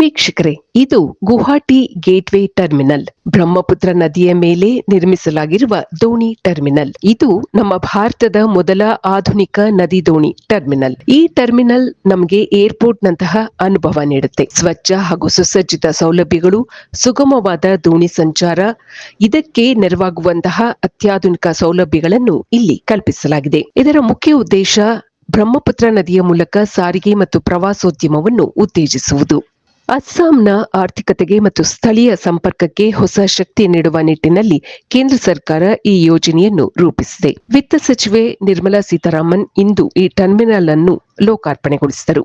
ವೀಕ್ಷಕರೇ, ಇದು Guwahati gateway terminal. Brahmaputra ನದಿಯ ಮೇಲೆ ನಿರ್ಮಿಸಲಾಗಿರುವ ದೋಣಿ ಟರ್ಮಿನಲ್. ಇದು ನಮ್ಮ ಭಾರತದ ಮೊದಲ ಆಧುನಿಕ ನದಿ ದೋಣಿ ಟರ್ಮಿನಲ್. ಈ ಟರ್ಮಿನಲ್ ನಮಗೆ ಏರ್ಪೋರ್ಟ್ ನಂತಹ ಅನುಭವ ನೀಡುತ್ತೆ. ಸ್ವಚ್ಛ ಹಾಗೂ ಸುಸಜ್ಜಿತ ಸೌಲಭ್ಯಗಳು, ಸುಗಮವಾದ ದೋಣಿ ಸಂಚಾರ, ಇದಕ್ಕೆ ನೆರವಾಗುವಂತಹ ಅತ್ಯಾಧುನಿಕ ಸೌಲಭ್ಯಗಳನ್ನು ಇಲ್ಲಿ ಕಲ್ಪಿಸಲಾಗಿದೆ. ಇದರ ಮುಖ್ಯ ಉದ್ದೇಶ ಬ್ರಹ್ಮಪುತ್ರ ನದಿಯ ಮೂಲಕ ಸಾರಿಗೆ ಮತ್ತು ಪ್ರವಾಸೋದ್ಯಮವನ್ನು ಉತ್ತೇಜಿಸುವುದು. ಅಸ್ಸಾಂನ ಆರ್ಥಿಕತೆಗೆ ಮತ್ತು ಸ್ಥಳೀಯ ಸಂಪರ್ಕಕ್ಕೆ ಹೊಸ ಶಕ್ತಿ ನೀಡುವ ನಿಟ್ಟಿನಲ್ಲಿ ಕೇಂದ್ರ ಸರ್ಕಾರ ಈ ಯೋಜನೆಯನ್ನು ರೂಪಿಸಿದೆ. ವಿತ್ತ ಸಚಿವೆ ನಿರ್ಮಲಾ ಸೀತಾರಾಮನ್ ಇಂದು ಈ ಟರ್ಮಿನಲ್ ಅನ್ನು ಲೋಕಾರ್ಪಣೆಗೊಳಿಸಿದರು.